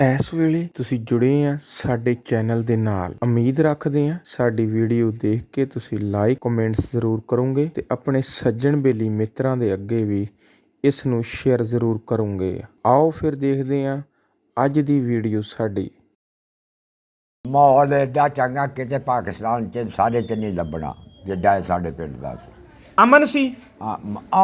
ਇਸ ਵੇਲੇ ਤੁਸੀਂ ਜੁੜੇ ਆ ਸਾਡੇ ਚੈਨਲ ਦੇ ਨਾਲ। ਉਮੀਦ ਰੱਖਦੇ ਆ ਸਾਡੀ ਵੀਡੀਓ ਦੇਖ ਕੇ ਤੁਸੀਂ ਲਾਈਕ ਕਮੈਂਟਸ ਜ਼ਰੂਰ ਕਰੋਗੇ ਤੇ ਆਪਣੇ ਸੱਜਣ ਬੇਲੀ ਮਿੱਤਰਾਂ ਦੇ ਅੱਗੇ ਵੀ ਇਸ ਨੂੰ ਸ਼ੇਅਰ ਜ਼ਰੂਰ ਕਰੋਗੇ। ਆਓ ਫਿਰ ਦੇਖਦੇ ਆ ਅੱਜ ਦੀ ਵੀਡੀਓ ਸਾਡੀ। ਮਾਹੌਲ ਐਡਾ ਚੰਗਾ ਕਿਤੇ ਪਾਕਿਸਤਾਨ ਚ ਸਾਰੇ ਚ ਨਹੀਂ ਲੱਭਣਾ ਜਿੱਡਾ ਇਹ ਸਾਡੇ ਪਿੰਡ ਦਾ ਸੀ। ਅਮਨ ਸੀ?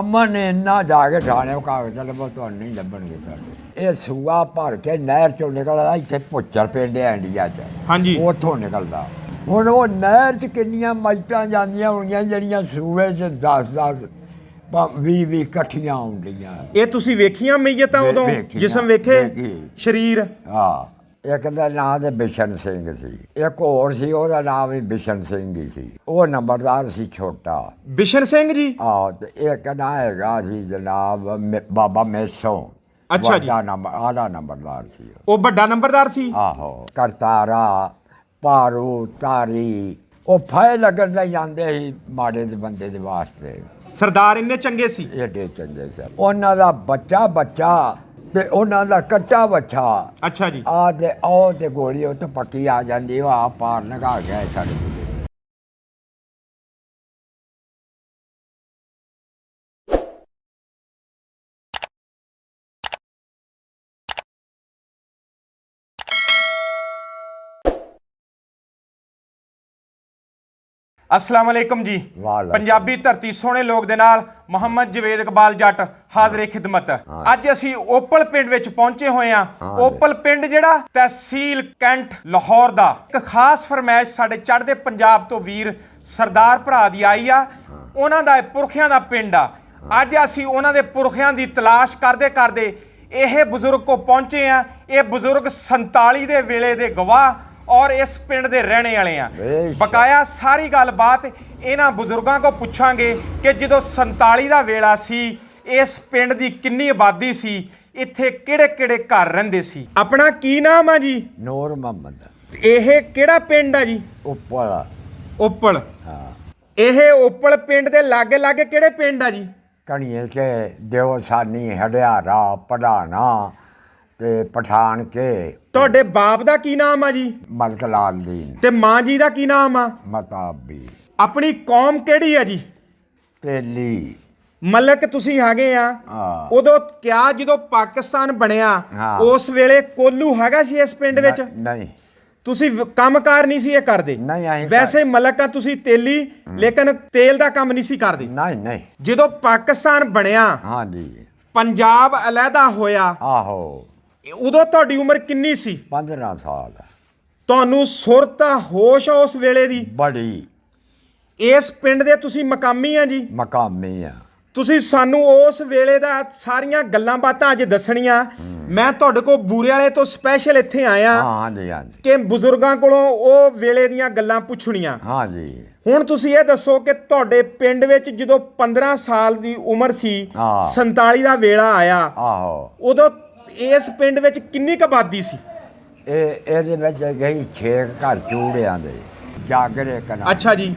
ਅਮਨ ਨੇ ਇੰਨਾ ਜਾ ਕੇ ਥਾਣੇ ਕਾਗਜ਼ ਲੱਭੋ ਤੁਹਾਨੂੰ ਨਹੀਂ ਲੱਭਣਗੇ ਸਾਡੇ ਇਹ ਸੂਆ ਭਰ ਕੇ ਨਹਿਰ ਚੋਂ ਨਿਕਲਦਾ ਇੱਥੇ ਪੁੱਚਰ ਪਿੰਡ ਹੈ ਇੰਡੀਆ ਚ। ਹਾਂਜੀ। ਉੱਥੋਂ ਨਿਕਲਦਾ। ਹੁਣ ਉਹ ਨਹਿਰ ਚ ਕਿੰਨੀਆਂ ਮਾਈਟਾਂ ਜਾਂਦੀਆਂ ਹੋਣਗੀਆਂ ਜਿਹੜੀਆਂ ਸੂਏ ਚ 10 10 20 20 ਇਕੱਠੀਆਂ ਆਉਂਦੀਆਂ ਇਹ ਤੁਸੀਂ ਵੇਖੀਆਂ ਮਈਤਾਂ ਵੇ- ਉਦੋਂ? ਵੇਖੀਆਂ, ਜਿਸਮ ਵੇਖੇ? ਵੇਖੀ। ਸਰੀਰ? ਹਾਂ। ਇੱਕ ਦਾ ਨਾਮ ਤੇ ਬਿਸ਼ਨ ਸਿੰਘ ਸੀ ਇੱਕ ਹੋਰ ਸੀ ਉਹਦਾ ਨਾਮ ਵੀ ਬਿਸ਼ਨ ਸਿੰਘ ਹੀ ਸੀ। ਉਹ ਨੰਬਰਦਾਰ ਸੀ ਛੋਟਾ। ਬਿਸ਼ਨ ਸਿੰਘ ਜੀ? ਆਹ ਤੇ ਇੱਕ ਨਾ ਹੈਗਾ ਸੀ ਜਨਾਬ ਮੇ- ਬਾਬਾ ਮੇਸੋਂ। ਅੱਛਾ ਜੀ। ਵੱਡਾ ਨੰਬਰ ਆਲਾ ਨੰਬਰਦਾਰ ਸੀ ਉਹ। ਉਹ ਵੱਡਾ ਨੰਬਰਦਾਰ ਸੀ? ਆਹੋ ਕਰਤਾਰਾ ਪਾਰੂ ਤਾਰੀ ਉਹ ਫਾਇ ਲੱਗਣ ਦਾ ਜਾਂਦੇ ਸੀ ਮਾੜੇ ਦੇ ਬੰਦੇ ਦੇ ਵਾਸਤੇ। ਸਰਦਾਰ ਇੰਨੇ ਚੰਗੇ ਸੀ? ਏਡੇ ਚੰਗੇ ਸਨ। ਉਹਨਾਂ ਦਾ ਬੱਚਾ ਬੱਚਾ ਤੇ ਉਹਨਾਂ ਦਾ ਕੱਟਾ ਬੱਚਾ ਅੱਛਾ ਜੀ। ਆ ਤੇ ਉਹ ਤੇ ਗੋਲੀ ਉਹ ਤੇ ਪੱਕੀ ਆ ਜਾਂਦੀ ਉਹ ਆ ਪਾਰ ਲਗਾ ਗਿਆ ਸਾਡੇ ਅਸਲਾਮ ਅਲੈਕਮ ਜੀ। ਵਾਲੇਕੁਮ। ਪੰਜਾਬੀ ਧਰਤੀ ਸੋਹਣੇ ਲੋਕ ਦੇ ਨਾਲ ਮੁਹੰਮਦ ਜਵੇਦ ਇਕਬਾਲ ਜੱਟ ਹਾਜ਼ਰੇ ਖਿਦਮਤ। ਅੱਜ ਅਸੀਂ ਓਪਲ ਪਿੰਡ ਵਿੱਚ ਪਹੁੰਚੇ ਹੋਏ ਹਾਂ। ਹਾਂ। ਓਪਲ ਪਿੰਡ ਜਿਹੜਾ ਤਹਿਸੀਲ ਕੈਂਟ ਲਾਹੌਰ ਦਾ। ਇੱਕ ਖਾਸ ਫਰਮਾਇਸ਼ ਸਾਡੇ ਚੜ੍ਹਦੇ ਪੰਜਾਬ ਤੋਂ ਵੀਰ ਸਰਦਾਰ ਭਰਾ ਦੀ ਆਈ ਆ। ਉਹਨਾਂ ਦਾ ਇਹ ਪੁਰਖਿਆਂ ਦਾ ਪਿੰਡ ਆ। ਅੱਜ ਅਸੀਂ ਉਹਨਾਂ ਦੇ ਪੁਰਖਿਆਂ ਦੀ ਤਲਾਸ਼ ਕਰਦੇ ਕਰਦੇ ਇਹ ਬਜ਼ੁਰਗ ਕੋ ਪਹੁੰਚੇ ਆ ਇਹ ਬਜ਼ੁਰਗ 47 ਦੇ ਵੇਲੇ ਦੇ ਗਵਾਹ ਔਰ ਇਸ ਪਿੰਡ ਦੇ ਰਹਿਣੇ ਵਾਲੇ ਆ। ਬਕਾਇਆ ਸਾਰੀ ਗੱਲਬਾਤ ਇਹਨਾਂ ਬਜ਼ੁਰਗਾਂ ਕੋ ਪੁੱਛਾਂਗੇ ਕਿ ਜਦੋਂ 47 ਦਾ ਵੇਲਾ ਸੀ ਇਸ ਪਿੰਡ ਦੀ ਕਿੰਨੀ ਆਬਾਦੀ ਸੀ ਇੱਥੇ ਕਿਹੜੇ ਕਿਹੜੇ ਘਰ ਰਹਿੰਦੇ ਸੀ? ਆਪਣਾ ਕੀ ਨਾਮ ਆ ਜੀ? ਨੂਰ ਮੁਹੰਮਦ। ਇਹ ਕਿਹੜਾ ਪਿੰਡ ਆ ਜੀ? ਉੱਪਰ ਓਪਲ ਹਾਂ। ਇਹ ਓਪਲ ਪਿੰਡ ਦੇ ਲਾਗੇ ਲਾਗੇ ਕਿਹੜੇ ਪਿੰਡ ਆ ਜੀ? ਕਣੀਏ ਕੇ ਦਿਵਸਾਨੀ ਹੜਿਆਰਾ ਪੜਾਣਾ ਤੇ ਪਠਾਨ ਕੇ ਤੁਹਾਡੇ ਬਾਪ ਦਾ ਕੀ ਨਾਮ ਆ ਜੀ? ਮਲਕ ਲਾਲ ਦੀਨ ਤੇ ਮਾਂ ਜੀ ਦਾ ਕੀ ਨਾਮ ਆ? ਮਤਾਬੀ ਆਪਣੀ ਕੌਮ ਕਿਹੜੀ ਆ ਜੀ? ਤੇਲੀ। ਮਲਕ ਤੁਸੀਂ ਹੈਗੇ ਆ। ਹਾਂ। ਉਦੋਂ ਕਿਆ ਜਦੋਂ ਪਾਕਿਸਤਾਨ ਬਣਿਆ ਹਾਂ। ਉਸ ਵੇਲੇ ਕੋਲੂ ਹੈਗਾ ਸੀ ਇਸ ਪਿੰਡ ਵਿੱਚ? ਨਹੀਂ। ਤੁਸੀਂ ਵ- ਕੰਮਕਾਰ ਨਹੀਂ ਸੀ ਇਹ ਕਰਦੇ? ਨਹੀਂ, ਅਸੀਂ ਵੈਸੇ ਮਲਕ ਆ ਤੁਸੀਂ ਤੇਲੀ ਲੇਕਿਨ ਤੇਲ ਦਾ ਕੰਮ ਨਹੀਂ ਸੀ ਕਰਦੇ। ਨਹੀਂ ਨਹੀਂ। ਜਦੋਂ ਪਾਕਿਸਤਾਨ ਬਣਿਆ ਹਾਂਜੀ। ਪੰਜਾਬ ਅਲੱਗਾ ਹੋਇਆ। ਆਹੋ। ਉਦੋਂ ਤੁਹਾਡੀ ਉਮਰ ਕਿੰਨੀ ਸੀ? 15 ਸਾਲ। ਤੁਹਾਨੂੰ ਸੁਰਤਾ ਹੋਸ਼ ਆ ਉਸ ਵੇਲੇ ਦੀ? ਬੜੀ। ਇਸ ਪਿੰਡ ਦੇ ਤੁਸੀਂ ਮਕਾਮੀ ਆ ਜੀ? ਮਕਾਮੀ ਆ। ਤੁਸੀਂ ਸਾਨੂੰ ਉਸ ਵੇਲੇ ਦਾ ਸਾਰੀਆਂ ਗੱਲਾਂ ਬਾਤਾਂ ਅੱਜ ਦੱਸਣੀਆਂ। ਮੈਂ ਤੁਹਾਡੇ ਕੋਲ ਬੂਰੇ ਵਾਲੇ ਤੋਂ ਸਪੈਸ਼ਲ ਇੱਥੇ ਆਇਆ ਹਾਂ ਹਾਂਜੀ ਹਾਂਜੀ ਕਿ ਬਜ਼ੁਰਗਾਂ ਕੋਲੋਂ ਉਹ ਵੇਲੇ ਦੀਆਂ ਗੱਲਾਂ ਪੁੱਛਣੀਆਂ। ਹਾਂਜੀ ਹੁਣ ਤੁਸੀਂ ਇਹ ਦੱਸੋ ਕਿ ਤੁਹਾਡੇ ਪਿੰਡ ਵਿੱਚ ਜਦੋਂ 15 ਸਾਲ ਦੀ ਉਮਰ ਸੀ ਹਾਂ। 47 ਦਾ ਵੇਲਾ ਆਇਆ ਆਹੋ। ਉਦੋਂ ਇਸ ਪਿੰਡ ਵਿੱਚ ਕਿੰਨੀ ਕੁ ਆਬਾਦੀ ਸੀ? ਇਹ ਇਹਦੇ ਵਿੱਚ ਗਈ ਛੇ ਘਰ ਚੂੜਿਆਂ ਦੇ ਜਾਗਰੇ ਕਨਾ ਅੱਛਾ ਜੀ।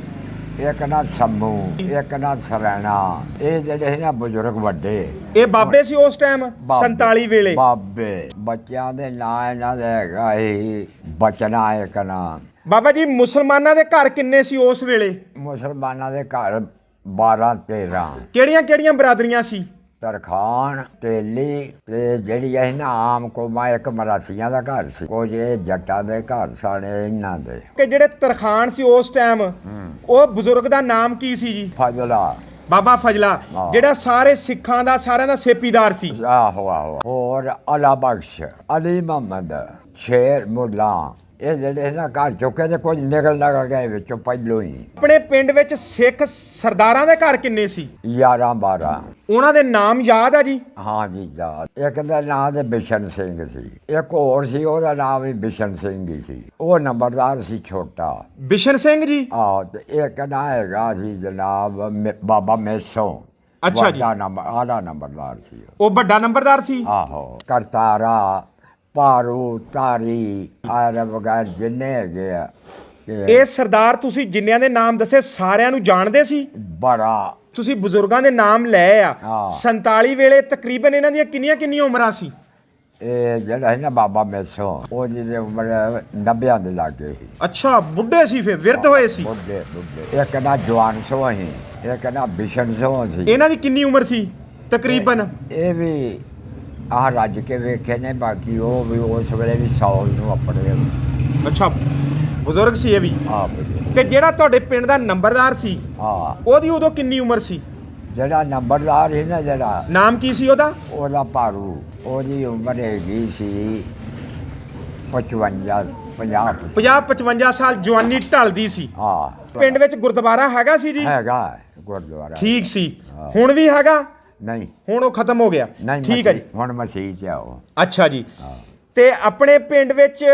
ਇੱਕ ਨਾ ਸੰਮੂ ਇੱਕ ਨਾ ਸਰੈਣਾ। ਇਹ ਜਿਹੜੇ ਨਾ ਬਜ਼ੁਰਗ ਵੱਡੇ। ਇਹ ਬਾਬੇ ਸੀ ਉਸ ਟਾਈਮ? ਬਾਬੇ। 47 ਵੇਲੇ। ਬਾਬੇ। ਬੱਚਿਆਂ ਦੇ ਨਾਂ ਇਹਨਾਂ ਦੇ ਹੈਗਾ ਇਹ ਬਚਨਾ ਇੱਕ ਨਾਂ। ਬਾਬਾ ਜੀ ਮੁਸਲਮਾਨਾਂ ਦੇ ਘਰ ਕਿੰਨੇ ਸੀ ਉਸ ਵੇਲੇ? ਮੁਸਲਮਾਨਾਂ ਦੇ ਘਰ 12 13 ਕਿਹੜੀਆਂ ਕਿਹੜੀਆਂ ਬਰਾਦਰੀਆਂ ਸੀ? ਤਰਖਾਨ ਤੇਲੀ ਤੇ ਜਿਹੜੀ ਇਹ ਨਾ ਆਮ ਕੋਮਾ ਇੱਕ ਮਰਾਸੀਆਂ ਦਾ ਘਰ ਸੀ। ਕੁਝ ਇਹ ਜੱਟਾਂ ਦੇ ਘਰ ਸਾਣੇ ਇਹਨਾਂ ਦੇ। ਕਿ ਜਿਹੜੇ ਤਰਖਾਨ ਸੀ ਉਸ ਟਾਈਮ ਉਹ ਬਜ਼ੁਰਗ ਦਾ ਨਾਮ ਕੀ ਸੀ ਜੀ? ਫਜ਼ਲਾ। ਬਾਬਾ ਫਜਲਾ। ਜਿਹੜਾ ਸਾਰੇ ਸਿੱਖਾਂ ਦਾ ਸਾਰਿਆਂ ਦਾ ਸੇਪੀਦਾਰ ਸੀ। ਆਹੋ ਆਹੋ। ਹੋਰ ਅਲਾ ਬਖਸ਼ ਅਲੀ ਮੁਹੰਮਦ ਸ਼ੇਰ ਮੁੱਲਾ। ਇਹ ਜਿਹੜੇ ਨਾ ਘਰ ਚੁੱਕੇ ਤੇ ਕੁਝ ਨਿਕਲ ਲਗਾ ਗਏ ਵਿੱਚੋਂ ਪਹਿਲੋਂ ਹੀ। ਆਪਣੇ ਪਿੰਡ ਵਿੱਚ ਸਿੱਖ ਸਰਦਾਰਾਂ ਦੇ ਘਰ ਕਿੰਨੇ ਸੀ? 11 12 ਉਹਨਾਂ ਦੇ ਨਾਮ ਯਾਦ ਆ ਜੀ? ਹਾਂ ਜੀ ਯਾਦ। ਇੱਕ ਦਾ ਨਾਮ ਤੇ ਬਿਸ਼ਨ ਸਿੰਘ ਸੀ। ਇੱਕ ਹੋਰ ਸੀ ਉਹਦਾ ਨਾਮ ਵੀ ਬਿਸ਼ਨ ਸਿੰਘ ਹੀ ਸੀ। ਉਹ ਨੰਬਰਦਾਰ ਸੀ ਛੋਟਾ। ਬਿਸ਼ਨ ਸਿੰਘ ਜੀ? ਆਹ ਤੇ ਇੱਕ ਨਾ ਹੈਗਾ ਸੀ ਜਨਾਬ ਮੇ- ਬਾਬਾ ਮੇਸੋਂ। ਅੱਛਾ ਜੀ। ਵੱਡਾ ਨੰਬਰ ਆਲਾ ਨੰਬਰਦਾਰ ਸੀ ਉਹ। ਉਹ ਵੱਡਾ ਨੰਬਰਦਾਰ ਸੀ? ਆਹੋ। ਕਰਤਾਰਾ। ਪਾਰੂ ਤਾਰੀ ਆਰ ਵਗੈਰ ਜਿੰਨੇ ਹੈਗੇ ਆ ਕਿ ਇਹ ਸਰਦਾਰ ਤੁਸੀਂ ਜਿੰਨਿਆਂ ਦੇ ਨਾਮ ਦੱਸੇ ਸਾਰਿਆਂ ਨੂੰ ਜਾਣਦੇ ਸੀ? ਬੜਾ। ਤੁਸੀਂ ਬਜ਼ੁਰਗਾਂ ਦੇ ਨਾਮ ਲਏ ਆ। ਹਾਂ। 47 ਵੇਲੇ ਤਕਰੀਬਨ ਇਹਨਾਂ ਦੀਆਂ ਕਿੰਨੀਆਂ ਕਿੰਨੀਆਂ ਉਮਰਾਂ ਸੀ? ਇਹ ਜਿਹੜਾ ਹੈ ਨਾ ਬਾਬਾ ਮੈਸੋ ਉਹਦੀ ਦੀ ਉਮਰ 90 ਦੇ ਲਾਗੇ ਸੀ। ਅੱਛਾ ਬੁੱਢੇ ਸੀ ਫਿਰ ਵਿਰਧ ਹੋਏ ਸੀ? ਬੁੱਢੇ ਬੁੱਢੇ। ਇੱਕ ਨਾ ਜਵਾਨ ਸੋ ਸੀ ਇੱਕ ਨਾ ਬਿਸ਼ਨ ਸੋ ਸੀ। ਇਹਨਾਂ ਦੀ ਕਿੰਨੀ ਉਮਰ ਸੀ ਤਕਰੀਬਨ? ਇਹ ਵੀ ਆਹ ਰੱਜ ਕੇ ਵੇਖੇ ਨੇ ਬਾਕੀ ਉਹ ਵੀ ਉਸ ਵੇਲੇ ਵੀ ਸੌ ਨੂੰ ਆਪਣੇ ਅੱਛਾ ਬਜ਼ੁਰਗ ਸੀ ਇਹ ਵੀ? ਆਪ ਤੇ ਜਿਹੜਾ ਤੁਹਾਡੇ ਪਿੰਡ ਦਾ ਨੰਬਰਦਾਰ ਸੀ ਹਾਂ। ਉਹਦੀ ਉਦੋਂ ਕਿੰਨੀ ਉਮਰ ਸੀ? ਜਿਹੜਾ ਨੰਬਰਦਾਰ ਸੀ ਨਾ ਜਿਹੜਾ ਨਾਮ ਕੀ ਸੀ ਉਹਦਾ? ਉਹਦਾ ਭਾਰੂ ਉਹਦੀ ਉਮਰ ਹੈਗੀ ਸੀ 55 50 50 55 ਸਾਲ ਜਵਾਨੀ ਢਲਦੀ ਸੀ। ਹਾਂ। ਪਿੰਡ ਵਿੱਚ ਗੁਰਦੁਆਰਾ ਹੈਗਾ ਸੀ ਜੀ? ਹੈਗਾ ਗੁਰਦੁਆਰਾ। ਠੀਕ ਸੀ। ਹੁਣ ਵੀ ਹੈਗਾ? ਨਹੀਂ। ਹੁਣ ਉਹ ਖਤਮ ਹੋ ਗਿਆ। ਨਹੀਂ ਠੀਕ ਹੈ ਜੀ। ਮਸੀਹ- ਹੁਣ ਮਸੀਹ ਚ ਆਓ ਅੱਛਾ ਜੀ। ਤੇ ਆਪਣੇ ਪਿੰਡ ਵਿੱਚ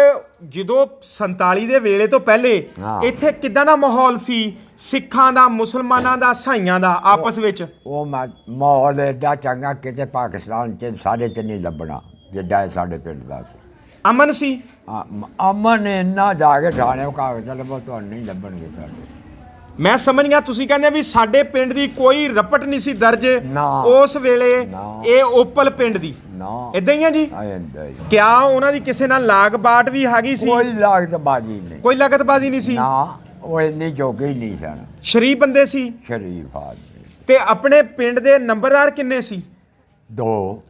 ਜਦੋਂ 47 ਦੇ ਵੇਲੇ ਤੋਂ ਪਹਿਲੇ ਹਾਂ। ਇੱਥੇ ਕਿਦਾਂ ਦਾ ਮਾਹੌਲ ਸੀ? ਸਿੱਖਾਂ ਦਾ ਮੁਸਲਮਾਨਾਂ ਦਾ ਸਾਈਆਂ ਦਾ ਆਪਸ ਵਿੱਚ? ਉਹ ਮਾ- ਮਾਹੌਲ ਏਡਾ ਚੰਗਾ ਕਿਤੇ ਪਾਕਿਸਤਾਨ ਚ ਸਾਰੇ ਚ ਨਹੀਂ ਲੱਭਣਾ ਜਿੱਡਾ ਇਹ ਸਾਡੇ ਪਿੰਡ ਦਾ ਸੀ। ਅਮਨ ਸੀ? ਆ- ਮ- ਅਮਨ ਨੇ ਇੰਨਾ ਜਾ ਕੇ ਠਾਣੇ ਕਾਗਜ਼ ਲੱਭੋ ਤੁਹਾਨੂੰ ਨਹੀਂ ਲੱਭਣਗੇ ਸਾਡੇ। ਮੈਂ ਸਮਝ ਗਿਆ ਤੁਸੀਂ ਕਹਿੰਦੇ ਵੀ ਸਾਡੇ ਪਿੰਡ ਦੀ ਕੋਈ ਰਪਟ ਨਹੀਂ ਸੀ ਦਰਜ। ਨਾ। ਉਸ ਵੇਲੇ ਨਾ। ਇਹ ਓਪਲ ਪਿੰਡ ਦੀ। ਨਾ। ਇਦਾਂ ਹੀ ਆ ਜੀ। ਕਿਆ ਉਹਨਾਂ ਦੀ ਕਿਸੇ ਨਾਲ ਲਾਗ ਬਾਟ ਵੀ ਹੈਗੀ ਸੀ? ਕੋਈ ਲਾਗਤ ਬਾਜੀ ਨਹੀਂ। ਕੋਈ ਲਗਤਬਾਜ਼ੀ ਨਹੀਂ ਸੀ? ਨਾ ਉਹ ਇੰਨੀ ਜੋਗੇ ਹੀ ਨਹੀਂ ਸਨ। ਸ਼ਰੀਫ ਬੰਦੇ ਸੀ? ਸ਼ਰੀਫ ਆਦਮੀ। ਤੇ ਆਪਣੇ ਪਿੰਡ ਦੇ ਨੰਬਰਦਾਰ ਕਿੰਨੇ ਸੀ? ਦੋ।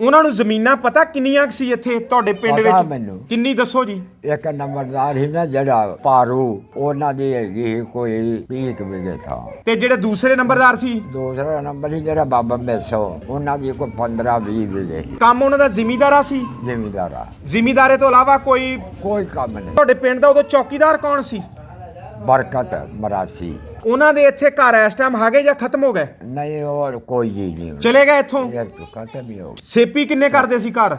ਉਹਨਾਂ ਨੂੰ ਜ਼ਮੀਨਾਂ ਪਤਾ ਕਿੰਨੀਆਂ ਕੁ ਸੀ ਇੱਥੇ ਤੁਹਾਡੇ ਪਿੰਡ ਪਤਾ ਵਿੱਚ। ਕਿੰਨੀ ਦੱਸੋ ਜੀ? ਇੱਕ ਨੰਬਰਦਾਰ ਸੀ ਨਾ ਜਿਹੜਾ ਪਾਰੂ ਉਹਨਾਂ ਦੀ ਹੈਗੀ ਸੀ ਕੋਈ 30 ਕੁ ਵਿਗੇ ਥਾਂ। ਤੇ ਜਿਹੜੇ ਦੂਸਰੇ ਨੰਬਰਦਾਰ ਸੀ? ਦੂਸਰਾ ਨੰਬਰ ਸੀ ਜਿਹੜਾ ਬਾਬਾ ਮੈਸੋ ਉਹਨਾਂ ਦੀ ਕੋਈ 15 20 ਵਿਗੇ ਕੰਮ ਉਹਨਾਂ ਦਾ ਜ਼ਿਮੀਦਾਰਾ ਸੀ? ਜ਼ਿਮੀਦਾਰਾ। ਜ਼ਿਮੀਦਾਰੇ ਤੋਂ ਇਲਾਵਾ ਕੋਈ ਕੋਈ ਕੰਮ ਨਹੀਂ। ਤੁਹਾਡੇ ਪਿੰਡ ਦਾ ਉਦੋਂ ਚੌਕੀਦਾਰ ਕੌਣ ਸੀ? ਬਰਕਤ ਮਰਾਸੀ। ਉਹਨਾਂ ਦੇ ਇੱਥੇ ਘਰ ਇਸ ਟਾਈਮ ਹੈਗੇ ਜਾਂ ਖਤਮ ਹੋ ਗਏ? ਨਹੀਂ ਉਹ ਕੋਈ ਜੀ ਨਹੀਂ। ਚਲੇ ਗਏ ਇੱਥੋਂ? ਖਤਮ ਹੀ ਹੋ ਗਿਆ। ਸੇਪੀ ਕਿੰਨੇ ਕਰਦੇ ਸੀ ਘਰ?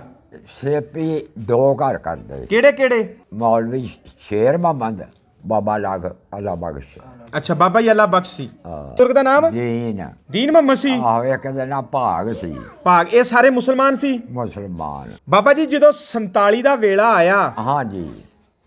ਸੇਪੀ ਦੋ ਘਰ ਕਰਦੇ। ਕਿਹੜੇ ਕਿਹੜੇ? ਮੌਲਵੀ ਸ਼ੇਰ ਮੁਹੰਮਦ ਬਾਬਾ ਲਾਗ ਅੱਲਾ ਬਖਸ਼ ਅੱਛਾ ਬਾਬਾ ਜੀ ਅੱਲਾ ਬਖਸ਼। ਤੁਰਕ ਦਾ ਨਾਮ? ਜੀਨ ਦੀਨ ਮੁਹੰਮਦ ਸੀ? ਆਹੋ ਇੱਕ ਦਾ ਨਾਂ ਭਾਗ ਸੀ। ਭਾਗ ਇਹ ਸਾਰੇ ਮੁਸਲਮਾਨ ਸੀ? ਮੁਸਲਮਾਨ। ਬਾਬਾ ਜੀ ਜਦੋਂ 47 ਦਾ ਵੇਲਾ ਆਇਆ ਹਾਂਜੀ।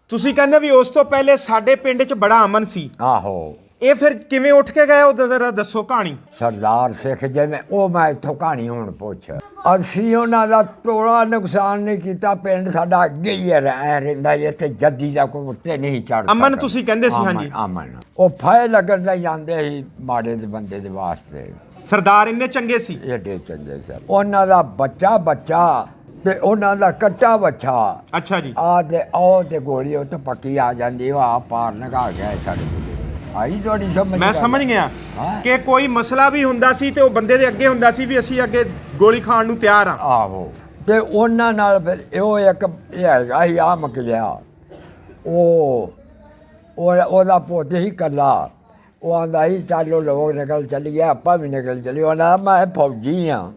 ਤੁਸੀਂ ਕਹਿੰਦੇ ਵੀ ਉਸ ਤੋਂ ਪਹਿਲੇ ਸਾਡੇ ਪਿੰਡ 'ਚ ਬੜਾ ਅਮਨ ਸੀ। ਆਹੋ। ਇਹ ਫਿਰ ਕਿਵੇਂ ਉੱਠ ਕੇ ਗਏ ਉਹ ਜ਼ਰਾ ਦੱਸੋ ਕਹਾਣੀ। ਸਰਦਾਰ ਸਿੱਖ ਜਿਵੇਂ ਉਹ ਮੈਂ ਇੱਥੋਂ ਕਹਾਣੀ ਹੁਣ ਪੁੱਛ। ਅਸੀਂ ਉਹਨਾਂ ਦਾ ਤੋੜਾ ਨੁਕਸਾਨ ਨਹੀਂ ਕੀਤਾ ਪਿੰਡ ਸਾਡਾ ਅੱਗੇ ਹੀ ਰਹਿ ਰਹਿੰਦਾ ਇੱਥੇ ਜੱਦੀ ਦਾ ਕੋਈ ਉੱਤੇ ਨਹੀਂ ਚੜ ਅਮਨ ਤੁਸੀਂ ਕਹਿੰਦੇ ਸੀ, ਹਾਂਜੀ। ਅਮਨ ਉਹ ਫਾਇ ਲੱਗਣ ਦਾ ਜਾਂਦੇ ਸੀ ਮਾੜੇ ਦੇ ਬੰਦੇ ਦੇ ਵਾਸਤੇ। ਸਰਦਾਰ ਇੰਨੇ ਚੰਗੇ ਸੀ? ਏਡੇ ਚੰਗੇ ਸਨ ਉਹਨਾਂ ਦਾ ਬੱਚਾ ਬੱਚਾ ਤੇ ਉਹਨਾਂ ਦਾ ਕੱਟਾ ਬੱਚਾ। ਅੱਛਾ ਜੀ। ਆ ਤੇ ਉਹ ਤੇ ਗੋਲੀ ਉਹ ਤਾਂ ਪੱਕੀ ਆ ਜਾਂਦੀ ਉਹ ਆ ਪਾਰ ਲਗਾ ਗਿਆ ਸਾਡੇ ਆਈ ਤੁਹਾਡੀ ਸਮਝ ਮੈਂ ਸਮਝ ਗਿਆ ਹਾਂ। ਕਿ ਕੋਈ ਮਸਲਾ ਵੀ ਹੁੰਦਾ ਸੀ ਤੇ ਉਹ ਬੰਦੇ ਦੇ ਅੱਗੇ ਹੁੰਦਾ ਸੀ ਵੀ ਅਸੀਂ ਅੱਗੇ ਗੋਲੀ ਖਾਣ ਨੂੰ ਤਿਆਰ ਆ ਆਹੋ। ਤੇ ਉਹਨਾਂ ਨਾਲ ਫਿਰ ਇਹੋ ਇੱਕ ਇਹ ਹੈਗਾ ਹੀ ਆ ਮਕਲਿਆ ਉਹ ਉਹ ਉਹਦਾ ਪੁੱਤ ਹੀ ਕੱਲਾ ਉਹ ਆਂਦਾ ਹੀ ਚਾਲੋ ਲੋਕ ਨਿਕਲ ਚੱਲ ਗਿਆ ਆਪਾਂ ਵੀ ਨਿਕਲ ਚਲੀ ਉਹਨਾਂ ਮੈਂ ਫੌਜੀ ਆ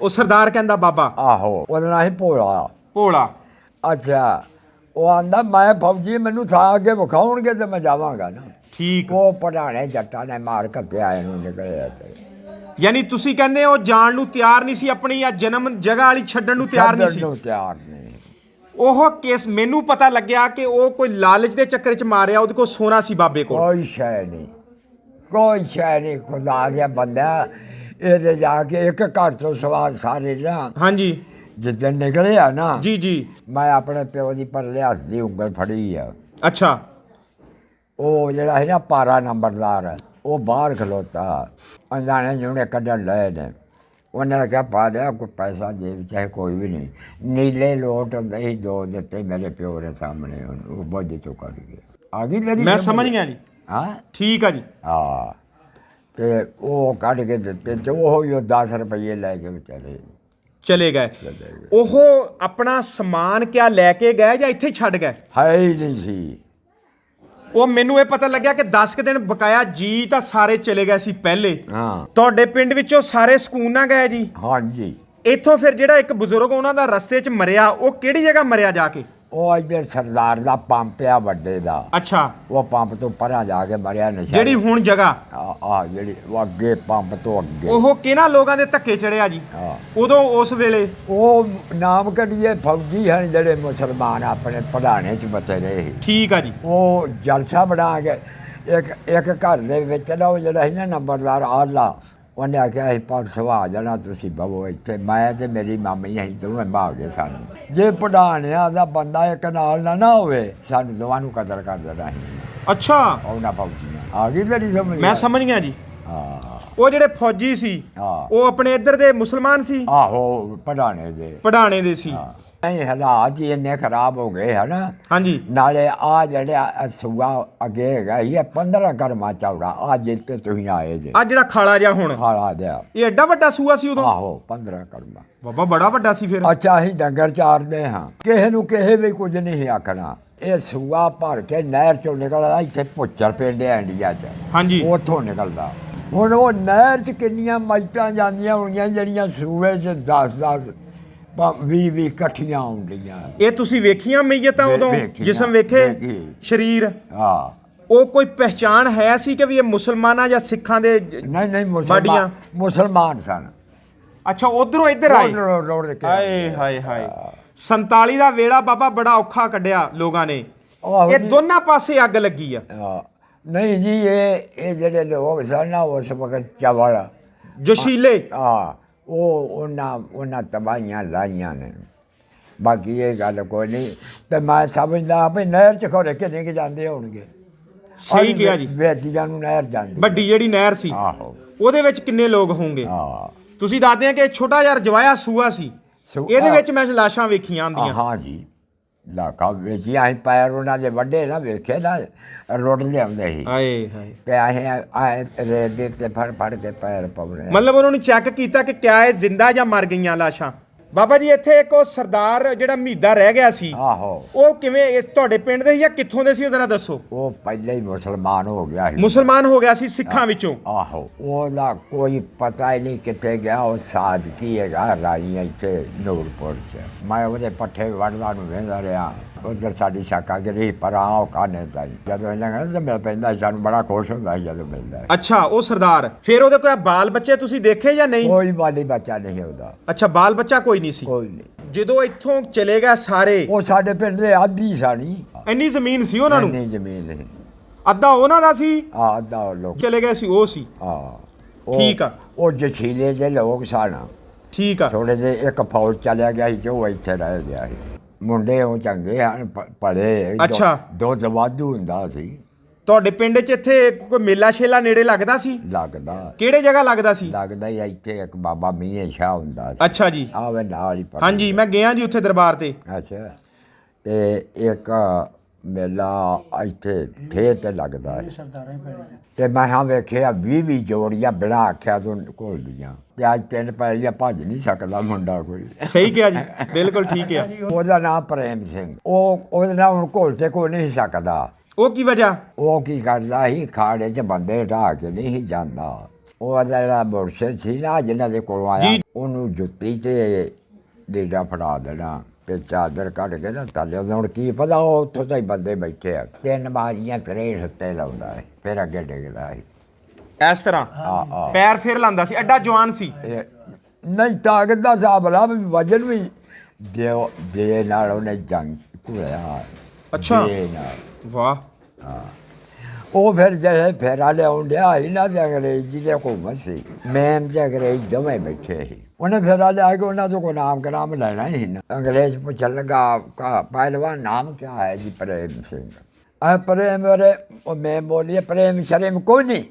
ਉਹ ਸਰਦਾਰ ਕਹਿੰਦਾ ਬਾਬਾ। ਆਹੋ ਉਹਦਾ ਨਾਂ ਸੀ ਭੋਲਾ। ਭੋਲਾ। ਅੱਛਾ। ਉਹ ਆਂਦਾ ਮੈਂ ਫੌਜੀ ਮੈਨੂੰ ਥਾਂ ਅੱਗੇ ਵਿਖਾਉਣਗੇ ਤੇ ਮੈਂ ਜਾਵਾਂਗਾ ਨਾ। ਠੀਕ। ਉਹ ਪੜਾਣੇ ਜੱਟਾਂ ਨੇ ਮਾਰ ਕੱਟਿਆ ਇਹਨੂੰ ਨਿਕਲਿਆ ਤੇ। ਯਾਨੀ ਤੁਸੀਂ ਕਹਿੰਦੇ ਉਹ ਜਾਣ ਨੂੰ ਤਿਆਰ ਨਹੀਂ ਸੀ ਆਪਣੀ ਆ ਜਨਮ ਜਗ੍ਹਾ ਵਾਲੀ ਛੱਡਣ ਨੂੰ ਤਿਆਰ ਨਹੀਂ ਛੱਡਣ ਸੀ? ਨੂੰ ਤਿਆਰ ਨਹੀਂ। ਉਹ ਕੇਸ ਮੈਨੂੰ ਪਤਾ ਲੱਗਿਆ ਕਿ ਉਹ ਕੋਈ ਲਾਲਚ ਦੇ ਚੱਕਰ 'ਚ ਮਾਰਿਆ ਉਹਦੇ ਕੋਲ ਸੋਨਾ ਸੀ ਬਾਬੇ ਕੋਲ। ਕੋਈ ਸ਼ੈ ਨਹੀਂ। ਕੋਈ ਸ਼ੈ ਨਹੀਂ ਖੁਦਾ ਦਾ ਬੰਦਾ। ਇਹਦੇ ਜਾ ਕੇ ਇੱਕ ਘਰ ਤੋਂ ਸਵਾਦ ਸਾਰੇ ਨਾ ਹਾਂਜੀ। ਜਿੱਦਣ ਨਿਕਲਿਆ ਨਾ ਜੀ ਜੀ। ਮੈਂ ਆਪਣੇ ਪਿਓ ਦੀ ਪਰਲੇ ਹੱਥ ਦੀ ਉਂਗਲ ਫੜੀ ਆ। ਅੱਛਾ। ਉਹ ਜਿਹੜਾ ਹੈ ਨਾ ਪਾਰਾ ਨੰਬਰਦਾਰ ਉਹ ਬਾਹਰ ਖਲੋਤਾ। ਅੰਦਾਣੇ ਜਿਹਨੇ ਕੱਢਣ ਲਏ ਨੇ। ਉਹਨੇ ਕਿਹਾ ਪਾ ਲਿਆ ਕੋਈ ਪੈਸਾ ਦੇ ਚਾਹੇ ਕੋਈ ਵੀ ਨਹੀਂ। ਨੀਲੇ ਲੋਟ ਸੀ ਦੋ ਦਿੱਤੇ ਮੇਰੇ ਪਿਓ ਦੇ ਸਾਹਮਣੇ। ਉਹ ਬੋਝ ਕੱਢ ਗਿਆ ਆ ਗਈ ਤੇਰੀ ਮੈਂ ਸਮਝ? ਗਿਆ ਜੀ। ਹਾਂ? ਠੀਕ ਆ ਜੀ। ਹਾਂ। ਤੇ ਉਹ ਕੱਢ ਕੇ ਦਿੱਤੇ ਤੇ ਉਹ ਹੀ 10 ਰੁਪਏ ਲੈ ਕੇ ਵਿਚਾਰੇ ਚਲੇ ਗਏ। ਉਹ ਆਪਣਾ ਸਮਾਨ ਕਿਆ ਲੈ ਕੇ ਗਏ ਜਾਂ ਇੱਥੇ ਹੀ ਛੱਡ ਗਏ? ਹੈ ਹੀ ਨਹੀਂ ਸੀ। ਉਹ ਮੈਨੂੰ ਇਹ ਪਤਾ ਲੱਗਿਆ ਕਿ 10 ਕੁ ਦਿਨ ਬਕਾਇਆ ਜੀ ਤਾਂ ਸਾਰੇ ਚਲੇ ਗਏ ਸੀ ਪਹਿਲੇ। ਹਾਂ। ਤੁਹਾਡੇ ਪਿੰਡ ਵਿੱਚੋਂ ਸਾਰੇ ਸਕੂਨ ਨਾਲ ਗਏ ਜੀ? ਹਾਂਜੀ। ਇੱਥੋਂ ਫਿਰ ਜਿਹੜਾ ਇੱਕ ਬਜ਼ੁਰਗ ਉਹਨਾਂ ਦਾ ਰਸਤੇ 'ਚ ਮਰਿਆ ਉਹ ਕਿਹੜੀ ਜਗ੍ਹਾ ਮਰਿਆ ਜਾ ਕੇ? ਉਹ ਇੱਧਰ ਸਰਦਾਰ ਦਾ ਪੰਪ ਆ ਵੱਡੇ ਦਾ। ਅੱਛਾ। ਉਹ ਪੰਪ ਤੋਂ ਪਰਾਂ ਜਾ ਕੇ ਮਰਿਆ ਨਸ਼ਾ। ਜਿਹੜੀ ਹੁਣ ਜਗ੍ਹਾ। ਆ ਆ ਜਿਹੜੀ ਉਹ ਅੱਗੇ ਪੰਪ ਤੋਂ ਅੱਗੇ। ਉਹ ਕਿਹਨਾਂ ਲੋਕਾਂ ਦੇ ਧੱਕੇ ਚੜਿਆ ਜੀ? ਹਾਂ। ਉਦੋਂ ਉਸ ਵੇਲੇ। ਉਹ ਨਾਮ ਕੱਢੀਏ ਫੌਜੀ ਹਨ ਜਿਹੜੇ ਮੁਸਲਮਾਨ ਆਪਣੇ ਪੜਾਣੇ ਚ ਬਚੇ ਰਹੇ ਸੀ। ਠੀਕ ਆ ਜੀ। ਉਹ ਜਲਸਾ ਬਣਾ ਕੇ ਇੱਕ ਇੱਕ ਘਰ ਦੇ ਵਿੱਚ ਨਾ ਉਹ ਜਿਹੜਾ ਸੀ ਨਾ ਨੰਬਰਦਾਰ ਆਲਾ ਉਹਨੇ ਆਖਿਆ ਅਸੀਂ ਪਰਸੋਂ ਆ ਜਾਣਾ ਤੁਸੀਂ ਬਵੋ ਇੱਥੇ। ਮੈਂ ਤੇ ਮੇਰੀ ਮਾਮੀ ਅਸੀਂ ਦੋਵੇਂ ਭਾਗੇ ਸਾਨੂੰ। ਜੇ ਪੜਾਣਿਆ ਦਾ ਬੰਦਾ ਇੱਕ ਨਾਲ ਨਾ ਨਾ ਹੋਵੇ ਸਾਨੂੰ ਦੋਵਾਂ ਨੂੰ ਕਦਰ ਕਰ ਦੇਣਾ ਸੀ। ਅੱਛਾ। ਉਹਨਾਂ ਪਹੁੰਚੀਆਂ ਆ ਗਈ ਤੇਰੀ ਸਮਝ? ਮੈਂ ਸਮਝ ਗਿਆ ਜੀ। ਹਾਂ। ਉਹ ਜਿਹੜੇ ਫੌਜੀ ਸੀ ਹਾਂ। ਉਹ ਆਪਣੇ ਇੱਧਰ ਦੇ ਮੁਸਲਮਾਨ ਸੀ? ਆਹੋ ਪੜਾਣੇ ਦੇ। ਪੜਾਣੇ ਦੇ ਸੀ। ਹਾਂ। ਨਹੀਂ ਹਾਲਾਤ ਹੀ ਇੰਨੇ ਖਰਾਬ ਹੋ ਗਏ ਹਨਾ। ਹਾਂਜੀ। ਨਾਲੇ ਆ ਜਿਹੜੇ ਸੂਆ ਅੱਗੇ ਹੈਗਾ ਇਹ 15 ਕਰਮਾ ਚੌੜਾ ਆ ਜਿੱਤੇ ਤੁਸੀਂ ਆਏ ਜੇ। ਆ ਜਿਹੜਾ ਖਾਲਾ ਜਿਹਾ ਹੁਣ। ਖਾਲਾ ਦਿਆ ਇਹ ਐਡਾ ਵੱਡਾ ਸੂਆ ਸੀ ਉਦੋਂ? ਆਹੋ 15 ਕਰਮਾ ਬਾਬਾ ਬੜਾ ਵੱਡਾ ਸੀ ਫਿਰ। ਅੱਛਾ ਅਸੀਂ ਡੰਗਰ ਚਾਰਦੇ ਹਾਂ। ਕਿਸੇ ਨੂੰ ਕਿਸੇ ਵੀ ਕੁਝ ਨਹੀਂ ਆਖਣਾ। ਇਹ ਸੂਆ ਭਰ ਕੇ ਨਹਿਰ ਚੋਂ ਨਿਕਲਦਾ ਇੱਥੇ ਪੁੱਚਰ ਪਿੰਡ ਇੰਡੀਆ 'ਚ। ਹਾਂਜੀ। ਉੱਥੋਂ ਨਿਕਲਦਾ। ਹੁਣ ਉਹ ਨਹਿਰ 'ਚ ਕਿੰਨੀਆਂ ਮਾਈਟਾਂ ਜਾਂਦੀਆਂ ਹੋਣਗੀਆਂ ਜਿਹੜੀਆਂ ਸੂਏ 'ਚ 10 10 20 20 ਇਕੱਠੀਆਂ ਆਉਂਦੀਆਂ। ਇਹ ਤੁਸੀਂ ਵੇਖੀਆਂ ਮਈਤਾਂ ਵੇ- ਉਦੋਂ? ਵੇਖੀਆਂ, ਜਿਸਮ ਵੇਖੇ ਵੇਖੀ। ਸਰੀਰ? ਹਾਂ। ਉਹ ਕੋਈ ਪਹਿਚਾਨ ਹੈ ਸੀ ਕਿ ਵੀ ਇਹ ਮੁਸਲਮਾਨਾਂ ਜਾਂ ਸਿੱਖਾਂ ਦੇ ਜ- ਨਹੀਂ ਨਹੀਂ। ਮੁਸਲਮਾਨ ਮੁਸਲਮਾਨ ਸਨ। ਅੱਛਾ ਉਧਰੋਂ ਇੱਧਰ ਆਏ? ਰੋਡ ਰੋਡ ਕੇ ਹਾਏ ਹਾਏ ਹਾਏ। 47 ਦਾ ਵੇਲਾ ਬਾਬਾ ਬੜਾ ਔਖਾ ਕੱਢਿਆ ਲੋਕਾਂ ਨੇ। ਆਹੋ ਇਹ ਜੀ। ਦੋਨਾਂ ਪਾਸੇ ਅੱਗ ਲੱਗੀ ਆ। ਹਾਂ। ਨਹੀਂ ਜੀ ਇਹ ਇਹ ਜਿਹੜੇ ਲੋਕ ਸਨ ਨਾ ਉਸ ਵਕਤ ਚਵਲ। ਜੋਸ਼ੀਲੇ? ਆ ਉਹ ਉਹਨਾਂ ਉਹਨਾਂ ਤਬਾਹੀਆਂ ਲਾਈਆਂ ਨੇ। ਬਾਕੀ ਇਹ ਗੱਲ ਕੋਈ ਨਹੀਂ ਤੇ ਮੈਂ ਸਮਝਦਾ ਵੀ ਨਹਿਰ ਚ ਖੋਰੇ ਕਿੰਨੇ ਕਿ ਜਾਂਦੇ ਹੋਣਗੇ। ਸਹੀ ਕਿਹਾ ਜੀ। ਵੇਦੀਆਂ ਨੂੰ ਨਹਿਰ ਜਾਂਦੀ ਵੱਡੀ ਜਿਹੜੀ ਨਹਿਰ ਸੀ ਆਹੋ। ਉਹਦੇ ਵਿੱਚ ਕਿੰਨੇ ਲੋਕ ਹੋਣਗੇ? ਹਾਂ। ਤੁਸੀਂ ਦੱਸਦੇ ਆ ਕਿ ਛੋਟਾ ਜਿਹਾ ਰਜਵਾਇਆ ਸੂਆ ਸੀ ਇਹਦੇ ਵਿੱਚ ਮੈਂ ਲਾਸ਼ਾਂ ਵੇਖੀਆਂ ਹਾਂ ਹੁੰਦੀਆਂ ਹਾਂ ਜੀ। ਲਾਕਾ ਵਿੱਚ ਅਸੀਂ ਪੈਰ ਉਹਨਾਂ ਦੇ ਵੱਡੇ ਨਾ ਵੇਖੇ ਨਾ ਰੋਡ ਲਿਆਉਂਦੇ ਸੀ। ਹਾਏ ਹਾਏ। ਤੇ ਆਏ ਆਏ ਰੇਤ ਦੇ ਤੇ ਫੜ ਫੜ ਕੇ ਪੈਰ ਪਾਉਣੇ। ਮਤਲਬ ਉਹਨਾਂ ਨੂੰ ਚੈੱਕ ਕੀਤਾ ਕਿ ਕਿਆ ਇਹ ਜ਼ਿੰਦਾ ਜਾਂ ਮਰ ਗਈਆਂ ਲਾਸ਼ਾਂ? ਬਾਬਾ ਜੀ ਇੱਥੇ ਇੱਕ ਉਹ ਸਰਦਾਰ ਜਿਹੜਾ ਮਹੀਦਾ ਰਹਿ ਗਿਆ ਸੀ ਆਹੋ। ਉਹ ਕਿਵੇਂ ਇਸ ਤੁਹਾਡੇ ਪਿੰਡ ਦੇ ਸੀ ਜਾਂ ਕਿੱਥੋਂ ਦੇ ਸੀ ਉਹ ਜ਼ਰਾ ਦੱਸੋ? ਉਹ ਪਹਿਲੇ ਹੀ ਮੁਸਲਮਾਨ ਹੋ ਗਿਆ ਸੀ। ਮੁਸਲਮਾਨ ਹੋ ਗਿਆ ਸੀ ਸਿੱਖਾਂ ਵਿੱਚੋਂ? ਆਹੋ। ਉਹਦਾ ਕੋਈ ਪਤਾ ਹੀ ਨਹੀਂ ਕਿੱਥੇ ਗਿਆ ਉਹ ਸਾਦਕੀ ਹੈਗਾ ਰਾਈ ਇੱਥੇ ਨੂਰਪੁਰ ਚ। ਮੈਂ ਉਹਦੇ ਪੱਠੇ ਵੜਦਾ ਨੂੰ ਵੇਂਦਾ ਰਿਹਾ। ਉਧਰ ਸਾਡੀ ਸ਼ਾਕਾ ਗਰੀ ਪਰ ਆਓ ਕਾਨੇ ਤਾਂ ਜਦੋਂ ਇਹਨਾਂ ਕਹਿੰਦੇ ਤਾਂ ਮਿਲ ਪੈਂਦਾ ਸੀ, ਸਾਨੂੰ ਬੜਾ ਖੁਸ਼ ਹੁੰਦਾ ਸੀ ਜਦੋਂ ਮਿਲਦਾ ਸੀ। ਅੱਛਾ ਉਹ ਸਰਦਾਰ ਫਿਰ ਉਹਦੇ ਕੋਲ ਬਾਲ ਬੱਚੇ ਤੁਸੀਂ ਦੇਖੇ ਜਾਂ ਨਹੀਂ? ਕੋਈ ਵਾਲੀ ਬੱਚਾ ਨਹੀਂ ਉਹਦਾ। ਅੱਛਾ ਬਾਲ ਬੱਚਾ ਕੋਈ ਨਹੀਂ ਸੀ? ਕੋਈ ਨਹੀਂ। ਜਦੋਂ ਇੱਥੋਂ ਚਲੇ ਗਏ ਸਾਰੇ ਉਹ ਸਾਡੇ ਪਿੰਡ ਦੇ ਆਦੀ ਸਾਣੀ ਇੰਨੀ ਜ਼ਮੀਨ ਸੀ ਉਹਨਾਂ ਨੂੰ? ਨਹੀਂ ਜ਼ਮੀਨ ਨਹੀਂ ਅੱਧਾ ਉਹਨਾਂ ਦਾ ਸੀ? ਆ ਅੱਧਾ ਉਹ ਲੋਕ। ਚਲੇ ਗਏ ਸੀ ਉਹ ਸੀ? ਆ ਠੀਕ ਆ। ਉਹ ਜਛੀਲੇ ਦੇ ਲੋਕ ਸਨ। ਠੀਕ ਆ। ਥੋੜੇ ਜੇ ਇੱਕ ਫੌਜ ਚਲਿਆ ਗਿਆ ਸੀ ਤੇ ਉਹ ਇੱਥੇ ਰਹਿ ਗਿਆ ਸੀ। ਮੁੰਡੇ ਉਹ ਚੰਗੇ ਹਨ ਪ- ਪੜ੍ਹੇ ਦੋ- ਅੱਛਾ। ਹੁੰਦਾ ਸੀ। ਤੁਹਾਡੇ ਪਿੰਡ 'ਚ ਇੱਥੇ ਕੋਈ ਮੇਲਾ ਛੇਲਾ ਨੇੜੇ ਲੱਗਦਾ ਸੀ? ਲੱਗਦਾ। ਕਿਹੜੇ ਜਗ੍ਹਾ ਲੱਗਦਾ ਸੀ? ਲੱਗਦਾ ਹੀ ਇੱਥੇ ਇੱਕ ਬਾਬਾ ਮੀਆਂ ਸ਼ਾਹ ਹੁੰਦਾ ਸੀ। ਅੱਛਾ ਜੀ। ਆਵੇ ਨਾਲ ਹੀ ਪੜ੍ਹ ਹਾਂਜੀ ਮੈਂ ਗਿਆ ਜੀ ਉੱਥੇ ਦਰਬਾਰ ਤੇ। ਅੱਛਾ। ਤੇ ਇੱਕ ਮੇਲਾ ਇੱਥੇ ਫੇਰ ਤੇ ਲੱਗਦਾ ਹੈ। ਸਰਦਾਰਾਂ ਹੀ ਪੈਣੇ ਨੇ ਤੇ ਮੈਂ ਹਾਂ ਵੇਖਿਆ 20 20 ਜੋੜੀਆਂ ਬਣਾ ਆਖਿਆ ਤੋਂ ਕੋਲ ਦੀਆਂ। ਤੇ ਅੱਜ ਤਿੰਨ ਪੈਲੀਆਂ ਭੱਜ ਨਹੀਂ ਸਕਦਾ ਮੁੰਡਾ ਕੋਈ। ਸਹੀ ਕਿਹਾ ਜੀ ਬਿਲਕੁਲ ਠੀਕ ਆ ਉਹਦਾ ਨਾਮ ਪ੍ਰੇਮ ਸਿੰਘ। ਉਹ ਉਹਦੇ ਨਾਲ ਹੁਣ ਘੋਲ ਤੇ ਕੋਈ ਨਹੀਂ ਸਕਦਾ। ਉਹ ਕੀ ਵਜ੍ਹਾ? ਉਹ ਕੀ ਕਰਦਾ ਸੀ ਖਾੜੇ 'ਚ ਬੰਦੇ ਢਾ ਕੇ ਨਹੀਂ ਜਾਂਦਾ। ਉਹ ਜਿਹੜਾ ਮੁਰਸ਼ਦ ਸੀ ਨਾ ਜਿਹਨਾਂ ਦੇ ਕੋਲ ਆਇਆ। ਉਹਨੂੰ ਜੁੱਤੀ ਤੇ ਡੇਡਾ ਫੜਾ ਦੇਣਾ। ਤੇ ਚਾਦਰ ਕੱਢ ਕੇ ਨਾ ਉਹਦੇ ਹੁਣ ਕੀ ਪਤਾ ਉਹ ਉੱਥੋਂ ਤਾਂ ਹੀ ਬੰਦੇ ਬੈਠੇ ਆ। ਤਿੰਨ ਬਾਜੀਆਂ ਤਰੇ ਸੁੱਤੇ ਲਾਉਂਦਾ ਹੈ ਫਿਰ ਅੱਗੇ ਡਿੱਗਦਾ ਹੈ ਇਸ ਤਰ੍ਹਾਂ? ਪੈਰ ਫੇਰ ਲਾਂਦਾ ਸੀ ਐਡਾ ਜਵਾਨ ਸੀ? ਇਹ ਨਹੀਂ ਤਾਕਤ ਦਾ ਹਿਸਾਬ ਲਾ ਵੀ ਵਜਨ ਵੀ। ਦੇ ਦੇ ਨਾਲ ਉਹਨੇ ਜੰਗ ਕੁੜਿਆ ਅੱਛਾ। ਦੇ ਨਾਲ। ਵਾਹ। ਉਹ ਫਿਰ ਜਿਹੜੇ ਫੇਰਾ ਲਿਆਉਣ ਡਿਆ ਇਹਨਾਂ ਦੇ ਅੰਗਰੇਜ਼ੀ ਦੇ ਹਕੂਮਤ ਸੀ ਮੈਂ ਤੇ ਅੰਗਰੇਜ਼ ਜਮੇ ਬੈਠੇ ਸੀ। ਉਹਨੇ ਫੇਰਾ ਲਿਆ ਕੇ ਉਹਨਾਂ ਤੋਂ ਕੋ ਨਾਮ ਕਰਾਮ ਲੈਣਾ ਹੀ ਨਾ ਅੰਗਰੇਜ਼ ਪੁੱਛਣ ਲੱਗਾ ਆਪਕਾ ਪਹਿਲਵਾਨ ਨਾਮ ਕੀ ਹੈ ਜੀ ਪ੍ਰੇਮ ਸਿੰਘ? ਆ ਪ੍ਰੇਮ ਮੇਰੇ ਉਹ ਮੈਂ ਬੋਲੀ ਪ੍ਰੇਮ ਸ਼ਰਮ ਕੋਈ ਨਹੀਂ।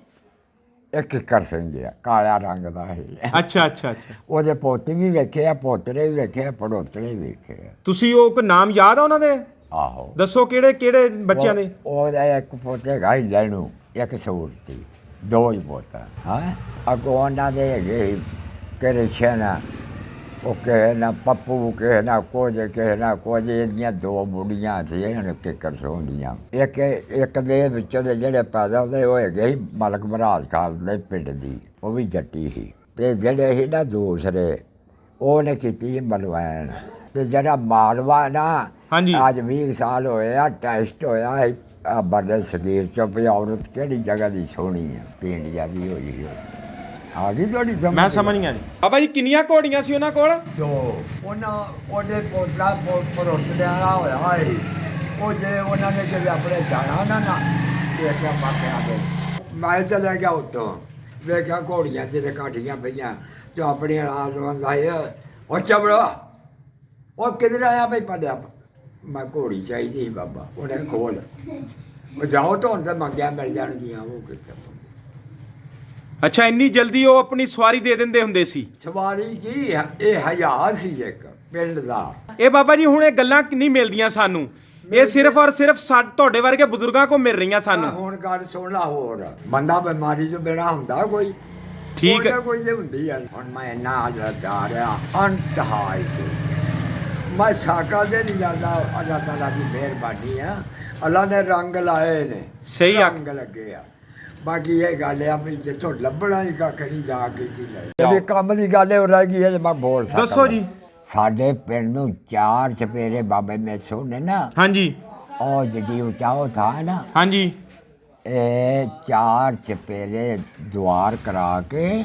ਇੱਕ ਕਰ ਸਿੰਘ ਆ ਕਾਲਾ ਰੰਗ ਦਾ ਹੈ ਅੱਛਾ ਅੱਛਾ ਅੱਛਾ। ਉਹਦੇ ਪੋਤੇ ਵੀ ਵੇਖੇ ਆ ਪੋਤਰੇ ਵੀ ਵੇਖੇ ਆ ਪੜੋਤਰੇ ਵੀ ਵੇਖੇ ਆ। ਤੁਸੀਂ ਉਹ ਕੋ ਨਾਮ ਯਾਦ ਆ ਉਹਨਾਂ ਦੇ? ਆਹੋ। ਦੱਸੋ ਕਿਹੜੇ ਕਿਹੜੇ ਬੱਚਿਆਂ ਦੇ? ਉਹ- ਉਹਦਾ ਇੱਕ ਪੋਤੇ ਹੈਗਾ ਸੀ ਲੈਣੂ ਇੱਕ ਸੂਰਤੀ ਦੋ ਹੀ ਪੋਤਾ ਹਾਂ? ਅੱਗੋਂ ਉਹਨਾਂ ਦੇ ਹੈਗੇ ਸੀ ਕ੍ਰਿਸ਼ਨ ਉਹ ਕਹੇ ਨਾ ਪੱਪੂ ਕਹੇ ਨਾ ਕੁਝ ਕਹੇ ਨਾ ਕੁਝ ਇਹਦੀਆਂ ਦੋ ਬੁੜੀਆਂ ਸੀ ਇਹਨਾਂ ਕੇ ਕਰਸੋਂਦੀਆਂ ਇੱਕ ਇੱਕ ਦੇ ਵਿੱਚੋਂ ਦੇ ਜਿਹੜੇ ਪੈਦਾ ਹੁੰਦੇ ਉਹ ਹੈਗੇ ਮਲਕ ਮਹਾਰਾਜ ਖਾਨ ਦੇ ਪਿੰਡ ਦੀ ਉਹ ਵੀ ਜੱਟੀ ਸੀ। ਤੇ ਜਿਹੜੇ ਸੀ ਨਾ ਦੂਸਰੇ ਉਹਨੇ ਕੀਤੀ ਮਲਵਾਨ ਤੇ ਜਿਹੜਾ ਮਾਲਵਾ ਨਾ ਹਾਂਜੀ। ਅੱਜ 20 ਸਾਲ ਹੋਏ ਆ ਟੈਸਟ ਹੋਇਆ ਹੈ ਆ ਬੜੇ ਸਰੀਰ ਚੋਂ ਵੀ ਔਰਤ ਕਿਹੜੀ ਜਗ੍ਹਾ ਦੀ ਸੋਹਣੀ ਆ? ਪਿੰਡ ਜਾਂਦੀ ਹੋਈ ਹੋਈ। ਆ ਗਈ ਤੁਹਾਡੀ ਸਮਝ? ਮੈਂ ਸਮਝ ਗਿਆ ਜੀ ਬਾਬਾ ਜੀ ਕਿੰਨੀਆਂ ਘੋੜੀਆਂ ਸੀ ਉਹਨਾਂ ਕੋਲ? ਦੋ। ਉਹਨਾਂ ਉਹਦੇ ਪੋਤਲਾ ਪਰੋਟਿਆ ਹੋਇਆ ਹੈ ਉਹ ਜੇ ਉਹਨਾਂ ਨੇ ਜੇ ਆਪਣੇ ਜਾਣਾ ਨਾ ਨਾ ਤੇ ਅੱਛਾ ਮਾਪਿਆਂ ਦੇ। ਮੈਂ ਚਲਾ ਗਿਆ ਉਤੋਂ ਵੇਖਿਆ ਘੋੜੀਆਂ ਤੇ ਕਾਠੀਆਂ ਪਈਆਂ ਤੇ ਆਪਣੇ ਰਾਜ ਬੰਦਾ ਹੈ ਉਹ ਚਮੜਾ ਉਹ ਕਿਧਰ ਆਇਆ ਬਈ ਪੜਿਆ ਮੈਂ ਘੋੜੀ ਚਾਹੀਦੀ ਸੀ ਬਾਬਾ ਉਹਨੇ ਖੋਲ। ਉਹ ਜਾਓ ਤਾਂ ਹੁਣ ਤੇ ਮੰਗਿਆ ਮਿਲ ਜਾਣਗੀਆਂ ਉਹ ਕਿੱਥੇ ਅੱਛਾ ਇੰਨੀ ਜਲਦੀ ਉਹ ਆਪਣੀ ਸਵਾਰੀ ਦੇ ਦਿੰਦੇ ਹੁੰਦੇ ਸੀ? ਸਵਾਰੀ ਕੀ ਇਹ ਹਜ਼ਾਰ ਸੀ ਇੱਕ ਪਿੰਡ ਦਾ। ਇਹ ਬਾਬਾ ਜੀ ਹੁਣ ਇਹ ਗੱਲਾਂ ਨਹੀਂ ਮਿਲਦੀਆਂ ਸਾਨੂੰ। ਇਹ ਸਿਰਫ ਔਰ ਸਿਰਫ ਸਾ- ਤੁਹਾਡੇ ਵਰਗੇ ਬਜ਼ੁਰਗਾਂ ਕੋ ਮਿਲ ਰਹੀਆਂ ਸਾਨੂੰ। ਹੁਣ ਗੱਲ ਸੁਣ ਲਾ ਹੋਰ। ਬੰਦਾ ਬਿਮਾਰੀ ਤੋਂ ਬਿਨਾ ਹੁੰਦਾ ਕੋਈ। ਠੀਕ ਹੈ ਕੋਈ ਤੇ ਹੁੰਦੀ ਆ। ਹੁਣ ਮੈਂ ਇੰਨਾ ਹਾਜ਼ਰ ਜਾ ਰਿਹਾ ਅੰਤਹਾਈ ਤੇ ਮੈਂ ਸਾਕਾ ਦੇ ਨਹੀਂ ਜਾਂਦਾ ਅੱਲਾਹ ਤਾਲਾ ਦੀ ਮਿਹਰਬਾਨੀ ਆ। ਅੱਲਾਹ ਨੇ ਰੰਗ ਲਾਏ ਨੇ ਸਹੀ ਰੰਗ ਲੱਗੇ ਆ। ਬਾਕੀ ਇਹ ਗੱਲ ਆ ਵੀ ਜਿੱਥੋਂ ਲੱਭਣਾ ਹੀ ਕੱਖ ਨਹੀਂ ਜਾ ਕੇ ਕੀ ਲੈ ਜਿਹੜੀ ਕੰਮ ਦੀ ਗੱਲ ਹੋ ਰਹਿ ਗਈ ਹੈ ਜੇ ਮੈਂ ਬੋਲ ਸਕਦਾ ਦੱਸੋ ਜੀ। ਸਾਡੇ ਪਿੰਡ ਨੂੰ ਚਾਰ ਚਪੇਰੇ ਬਾਬੇ ਮੇਸੋ ਨੇ ਨਾ ਹਾਂਜੀ। ਉਹ ਜਿਹੜੀ ਉਚਾਓ ਥਾ ਨਾ ਹਾਂਜੀ। ਇਹ ਚਾਰ ਚਪੇਰੇ ਦੁਆਰ ਕਰਾ ਕੇ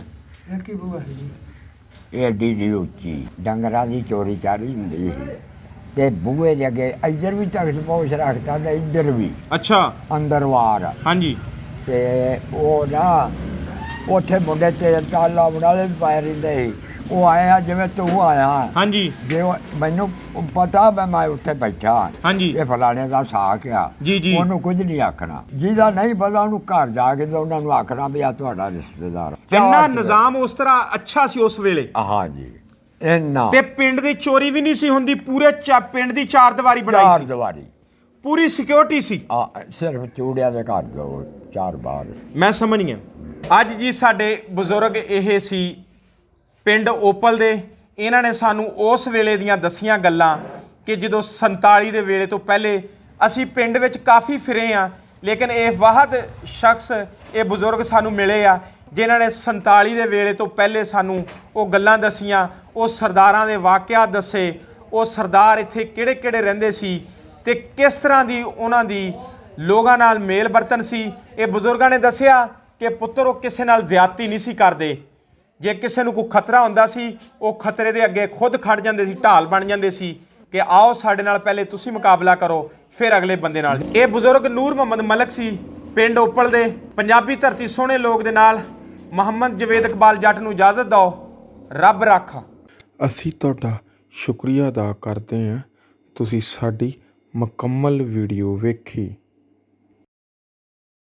ਇਹ ਏਡੀ ਦੀ ਉੱਚੀ ਡੰਗਰਾਂ ਦੀ ਚੋਰੀ ਚਾਰੀ ਹੁੰਦੀ ਸੀ। ਤੇ ਬੂਹੇ ਦੇ ਅੱਗੇ ਇੱਧਰ ਵੀ ਤਖਤ ਪਹੁੰਚ ਰੱਖਤਾ ਤੇ ਇੱਧਰ ਵੀ। ਅੱਛਾ। ਅੰਦਰ ਵਾਰ। ਹਾਂਜੀ। ਤੇ ਉਹ ਨਾ ਉੱਥੇ ਮੁੰਡੇ ਤੇ ਤਾਲਾ ਬਣਾ ਵੀ ਪਾਏ ਰਹਿੰਦੇ ਸੀ। ਉਹ ਆਇਆ ਜਿਵੇਂ ਤੂੰ ਆਇਆ ਹਾਂਜੀ। ਜੇ ਉਹ- ਮੈਨੂੰ ਪਤਾ ਮੈਂ ਮੈਂ ਉੱਥੇ ਬੈਠਾ ਹਾਂਜੀ। ਇਹ ਫਲਾਣੇ ਦਾ ਸਾਕ ਆ। ਜੀ, ਜੀ। ਉਹਨੂੰ ਕੁਝ ਨਹੀਂ ਆਖਣਾ। ਜਿਹਦਾ ਨਹੀਂ ਪਤਾ ਉਹਨੂੰ ਘਰ ਜਾ ਕੇ ਤੇ ਉਹਨਾਂ ਨੂੰ ਆਖਣਾ ਵੀ ਆ ਤੁਹਾਡਾ ਰਿਸ਼ਤੇਦਾਰ ਇੰਨਾ ਨਿਜ਼ਾਮ ਉਸ ਤਰ੍ਹਾਂ ਅੱਛਾ ਸੀ ਉਸ ਵੇਲੇ। ਹਾਂ ਜੀ ਇੰਨਾ। ਤੇ ਪਿੰਡ ਦੀ ਚੋਰੀ ਵੀ ਨਹੀਂ ਸੀ ਹੁੰਦੀ ਪੂਰੇ ਚਾ ਪਿੰਡ ਦੀ ਚਾਰ ਦੀਵਾਰੀ ਬਣਾਈ ਚਾਰ ਸੀ ਦੀਵਾਰੀ। ਪੂਰੀ ਸਿਕਿਉਰਿਟੀ ਸੀ। ਆ ਸਿਰਫ ਚੂੜਿਆਂ ਦੇ ਘਰ ਦੋ ਚਾਰ ਬਾਰ ਮੈਂ ਸਮਝ ਗਿਆ। ਅੱਜ ਜੀ ਸਾਡੇ ਬਜ਼ੁਰਗ ਇਹ ਸੀ ਪਿੰਡ ਓਪਲ ਦੇ, ਇਹਨਾਂ ਨੇ ਸਾਨੂੰ ਉਸ ਵੇਲੇ ਦੀਆਂ ਦਸੀਆਂ ਗੱਲਾਂ ਕਿ ਜਦੋਂ 47 ਦੇ ਵੇਲੇ ਤੋਂ ਪਹਿਲੇ ਅਸੀਂ ਪਿੰਡ ਵਿੱਚ ਕਾਫੀ ਫਿਰੇ ਆ ਲੇਕਿਨ ਇਹ ਵਾਹਦ ਸ਼ਖਸ, ਇਹ ਬਜ਼ੁਰਗ ਸਾਨੂੰ ਮਿਲੇ ਆ, ਜਿਨ੍ਹਾਂ ਨੇ 47 ਦੇ ਵੇਲੇ ਤੋਂ ਪਹਿਲੇ ਸਾਨੂੰ ਉਹ ਗੱਲਾਂ ਦਸੀਆਂ, ਉਹ ਸਰਦਾਰਾਂ ਦੇ ਵਾਕਿਆ ਦੱਸੇ, ਉਹ ਸਰਦਾਰ ਇੱਥੇ ਕਿਹੜੇ ਕਿਹੜੇ ਰਹਿੰਦੇ ਸੀ ਤੇ ਕਿਸ ਤਰ੍ਹਾਂ ਦੀ ਉਹਨਾਂ ਦੀ ਲੋਕਾਂ ਨਾਲ ਮੇਲ ਵਰਤਨ ਸੀ, ਇਹ ਬਜ਼ੁਰਗਾਂ ਨੇ ਦੱਸਿਆ ਕਿ ਪੁੱਤਰ ਉਹ ਕਿਸੇ ਨਾਲ ਜ਼ਿਆਦਤੀ ਨਹੀਂ ਸੀ ਕਰਦੇ। ਜੇ ਕਿਸੇ ਨੂੰ ਕੋਈ ਖਤਰਾ ਹੁੰਦਾ ਸੀ, ਉਹ ਖਤਰੇ ਦੇ ਅੱਗੇ ਖੁਦ ਖੜ ਜਾਂਦੇ ਸੀ, ਢਾਲ ਬਣ ਜਾਂਦੇ ਸੀ ਕਿ ਆਓ ਸਾਡੇ ਨਾਲ ਪਹਿਲੇ ਤੁਸੀਂ ਮੁਕਾਬਲਾ ਕਰੋ, ਫਿਰ ਅਗਲੇ ਬੰਦੇ ਨਾਲ। ਇਹ ਬਜ਼ੁਰਗ ਨੂਰ ਮੁਹੰਮਦ ਮਲਕ ਸੀ, ਪਿੰਡ ਓਪਲ ਦੇ। ਪੰਜਾਬੀ ਧਰਤੀ ਸੋਹਣੇ ਲੋਕ ਦੇ ਨਾਲ ਮੁਹੰਮਦ ਜਵੇਦ ਇਕਬਾਲ ਜੱਟ ਨੂੰ ਇਜਾਜ਼ਤ ਦਿਓ। ਰੱਬ ਰਾਖਾ। ਅਸੀਂ ਤੁਹਾਡਾ ਸ਼ੁਕਰੀਆ ਅਦਾ ਕਰਦੇ ਹਾਂ। ਤੁਸੀਂ ਸਾਡੀ ਮੁਕੰਮਲ ਵੀਡੀਓ ਵੇਖੀ।